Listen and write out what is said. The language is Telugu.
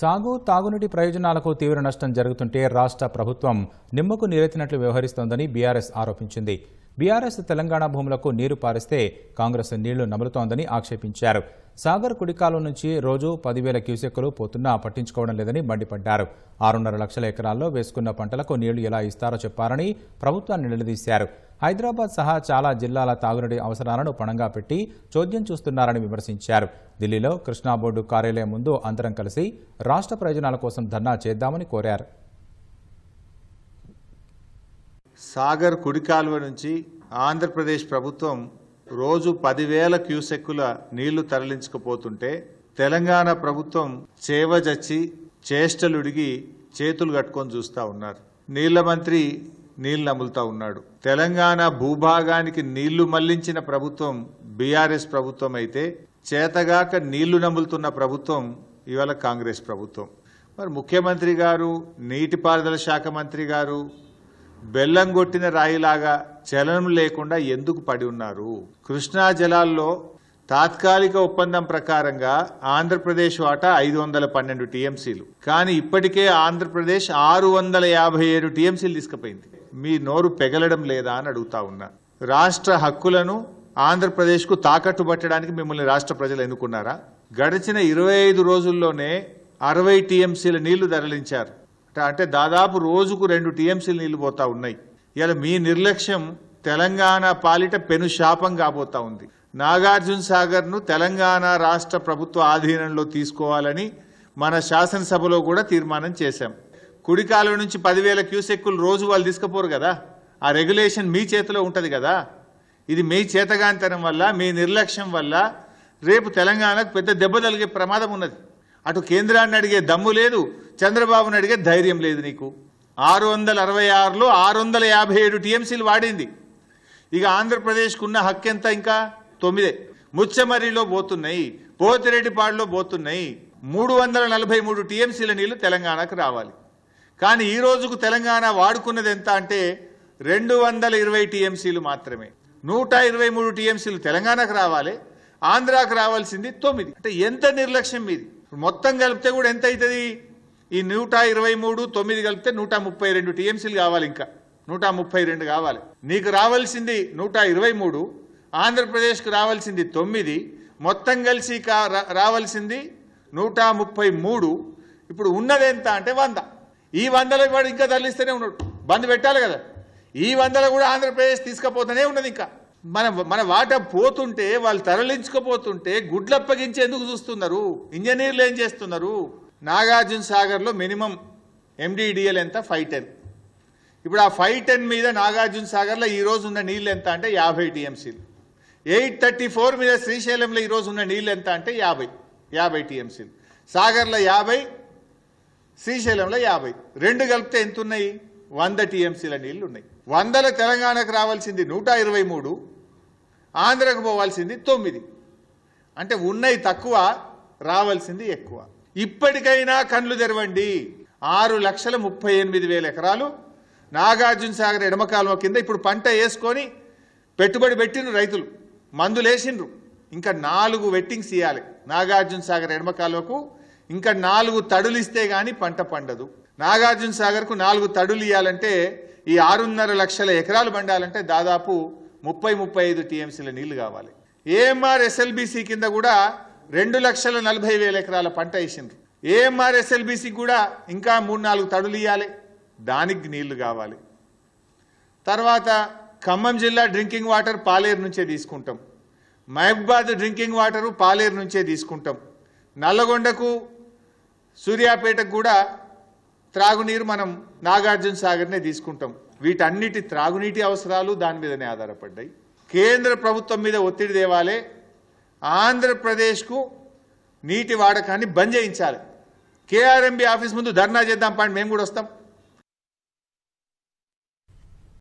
సాగు తాగునీటి ప్రయోజనాలకు తీవ్ర నష్టం జరుగుతుంటే రాష్ట్ర ప్రభుత్వం నిమ్మకు నీరెత్తినట్లు వ్యవహరిస్తోందని బీఆర్ఎస్ ఆరోపించింది. బీఆర్ఎస్ తెలంగాణ భూములకు నీరు పారిస్తే కాంగ్రెస్ నీళ్ళు నములుతోందని ఆక్షేపించారు. సాగర్ కుడికాలం నుంచి రోజు పదివేల క్యూసెక్కులు పోతున్నా పట్టించుకోవడం లేదని మండిపడ్డారు. ఆరున్నర లక్షల ఎకరాల్లో వేసుకున్న పంటలకు నీళ్ళు ఎలా ఇస్తారో చెప్పారని ప్రభుత్వాన్ని నిలదీశారు. హైదరాబాద్ సహా చాలా జిల్లాల తాగునీటి అవసరాలను పణంగా పెట్టి చోద్యం చూస్తున్నారని విమర్శించారు. ఢిల్లీలో కృష్ణా బోర్డు కార్యాలయం ముందు అందరం కలిసి రాష్ట్ర ప్రయోజనాల కోసం ధర్నా చేద్దామని కోరారు. సాగర్ కుడి కాలువ నుంచి ఆంధ్రప్రదేశ్ ప్రభుత్వం రోజు పదివేల క్యూసెక్కుల నీళ్ళు తరలించకపోతుంటే తెలంగాణ ప్రభుత్వం చేవజచ్చి చేష్టలుడిగి చేతులు కట్టుకొని చూస్తా ఉన్నారు. నీళ్ళ మంత్రి నీళ్ళు నములుతా ఉన్నాడు. తెలంగాణ భూభాగానికి నీళ్ళు మళ్ళించిన ప్రభుత్వం బీఆర్ఎస్ ప్రభుత్వం అయితే చేతగాక నీళ్ళు నములుతున్న ప్రభుత్వం ఇవాళ కాంగ్రెస్ ప్రభుత్వం. మరి ముఖ్యమంత్రి గారు నీటిపారుదల శాఖ మంత్రి గారు బెల్లం కొట్టిన రాయిలాగా చలనం లేకుండా ఎందుకు పడి ఉన్నారు? కృష్ణా జలాల్లో తాత్కాలిక ఒప్పందం ప్రకారంగా ఆంధ్రప్రదేశ్ వాటా ఐదు వందల పన్నెండు టీఎంసీలు. కానీ ఇప్పటికే ఆంధ్రప్రదేశ్ ఆరు వందల యాభై ఏడు టీఎంసీలు తీసుకుపోయింది. మీ నోరు పెగలడం లేదా అని అడుగుతా ఉన్నా. రాష్ట్ర హక్కులను ఆంధ్రప్రదేశ్కు తాకట్టు పట్టడానికి మిమ్మల్ని రాష్ట్ర ప్రజలు ఎన్నుకున్నారా? గడిచిన ఇరవై ఐదు రోజుల్లోనే అరవై టీఎంసీల నీళ్ళు తరలించారు. అంటే- దాదాపు రోజుకు రెండు టీఎంసీలు నీళ్ళు పోతా ఉన్నాయి. ఇలా మీ నిర్లక్ష్యం తెలంగాణ పాలిట పెను శాపం కాబోతా ఉంది. నాగార్జున సాగర్ను తెలంగాణ రాష్ట్ర ప్రభుత్వ ఆధీనంలో తీసుకోవాలని మన శాసనసభలో కూడా తీర్మానం చేశాం. కుడికాలం నుంచి పదివేల క్యూసెక్కులు రోజు వాళ్ళు తీసుకుపోరు కదా. ఆ రెగ్యులేషన్ మీ చేతిలో ఉంటుంది కదా. ఇది మీ చేతగాంతనం వల్ల మీ నిర్లక్ష్యం వల్ల రేపు తెలంగాణకు పెద్ద దెబ్బ తలిగే ప్రమాదం ఉన్నది. అటు కేంద్రాన్ని అడిగే దమ్ము లేదు చంద్రబాబుని అడిగే ధైర్యం లేదు నీకు. ఆరు వందల అరవై ఆరులో ఆరు వందల యాభై ఏడు టీఎంసీలు వాడింది. ఇక ఆంధ్రప్రదేశ్కు ఉన్న హక్కు ఎంత ఇంకా? తొమ్మిదే ముచ్చమర్రిలో పోతున్నాయి పోతిరెడ్డిపాడులో పోతున్నాయి. మూడు వందల నలభై మూడు టీఎంసీల నీళ్ళు తెలంగాణకు రావాలి. కానీ ఈ రోజుకు తెలంగాణ వాడుకున్నది ఎంత అంటే రెండు వందల ఇరవై టీఎంసీలు మాత్రమే. నూట ఇరవై మూడు టీఎంసీలు తెలంగాణకు రావాలి ఆంధ్రాకు రావాల్సింది తొమ్మిది. అంటే ఎంత నిర్లక్ష్యం మీది? మొత్తం కలిపితే కూడా ఎంత అవుతుంది? ఈ నూట ఇరవై మూడు తొమ్మిది కలిపితే నూట ముప్పై రెండు టీఎంసీలు కావాలి ఇంకా. నూట ముప్పై రెండు కావాలి. నీకు రావాల్సింది నూట ఇరవై మూడు ఆంధ్రప్రదేశ్కు రావాల్సింది తొమ్మిది మొత్తం కలిసి కా- రా- రావాల్సింది నూట ముప్పై మూడు. ఇప్పుడు ఉన్నది ఎంత అంటే వంద. ఈ వందల వాడు ఇంకా తరలిస్తూనే ఉన్నాడు. బంద్ పెట్టాలి కదా. ఈ వందల కూడా ఆంధ్రప్రదేశ్ తీసుకుపోతూనే ఉన్నది ఇంకా. మన మన వాట పోతుంటే వాళ్ళు తరలించుకుపోతుంటే గుడ్లప్పగించి ఎందుకు చూస్తున్నారు. ఇంజనీర్లు ఏం చేస్తున్నారు? నాగార్జున సాగర్లో మినిమం ఎండిడిఎల్ ఎంత? Five ten. ఇప్పుడు ఆ ఫైవ్ టెన్ మీద నాగార్జున సాగర్లో ఈ ఉన్న నీళ్ళు ఎంత అంటే యాభై టీఎంసీలు. ఎయిట్ థర్టీ ఫోర్ మీద శ్రీశైలంలో ఈరోజు ఉన్న నీళ్ళు ఎంత అంటే యాభై యాభై టీఎంసీలు. సాగర్లో యాభై శ్రీశైలంలో యాభై. రెండు కలిపితే ఎంత ఉన్నాయి? వంద టీఎంసీల నీళ్ళు ఉన్నాయి. వందల తెలంగాణకు రావాల్సింది నూట ఇరవై మూడు ఆంధ్రకు పోవాల్సింది తొమ్మిది. అంటే ఉన్నాయి తక్కువ రావాల్సింది ఎక్కువ. ఇప్పటికైనా కళ్ళు తెరవండి. ఆరు లక్షల ముప్పై ఎనిమిది వేల ఎకరాలు. నాగార్జున సాగర్ ఎడమ కింద ఇప్పుడు పంట వేసుకొని పెట్టుబడి పెట్టిన రైతులు. మందులు వేసిండ్రు. ఇంకా నాలుగు వెట్టింగ్స్ ఇవ్వాలి నాగార్జున సాగర్ ఎడమ కాలువకు ఇంకా నాలుగు తడులు ఇస్తే గాని పంట పండదు. నాగార్జున సాగర్కు నాలుగు తడులు ఇవ్వాలంటే ఈ ఆరున్నర లక్షల ఎకరాలు పండాలంటే దాదాపు ముప్పై ముప్పై ఐదు టీఎంసీల నీళ్ళు కావాలి. ఏఎంఆర్ ఎస్ఎల్బిసి కింద కూడా రెండు లక్షల నలభై వేల ఎకరాల పంట వేసిండ్రు. ఏఎంఆర్ ఎస్ఎల్బిసి కూడా ఇంకా మూడు నాలుగు తడులు ఇవ్వాలి దానికి నీళ్ళు కావాలి. తర్వాత ఖమ్మం జిల్లా డ్రింకింగ్ వాటర్ పాలేరు నుంచే తీసుకుంటాం. మహబూబాద్ డ్రింకింగ్ వాటరు పాలేరు నుంచే తీసుకుంటాం. నల్లగొండకు సూర్యాపేటకు కూడా త్రాగునీరు మనం నాగార్జున సాగర్నే తీసుకుంటాం. వీటన్నిటి త్రాగునీటి అవసరాలు దాని మీదనే ఆధారపడ్డాయి. కేంద్ర ప్రభుత్వం మీద ఒత్తిడి దేవాలే ఆంధ్రప్రదేశ్కు నీటి వాడకాన్ని బంద్ చేయించాలి. కేఆర్ఎంబి ఆఫీస్ ముందు ధర్నా చేద్దాం పాండి మేము కూడా వస్తాం.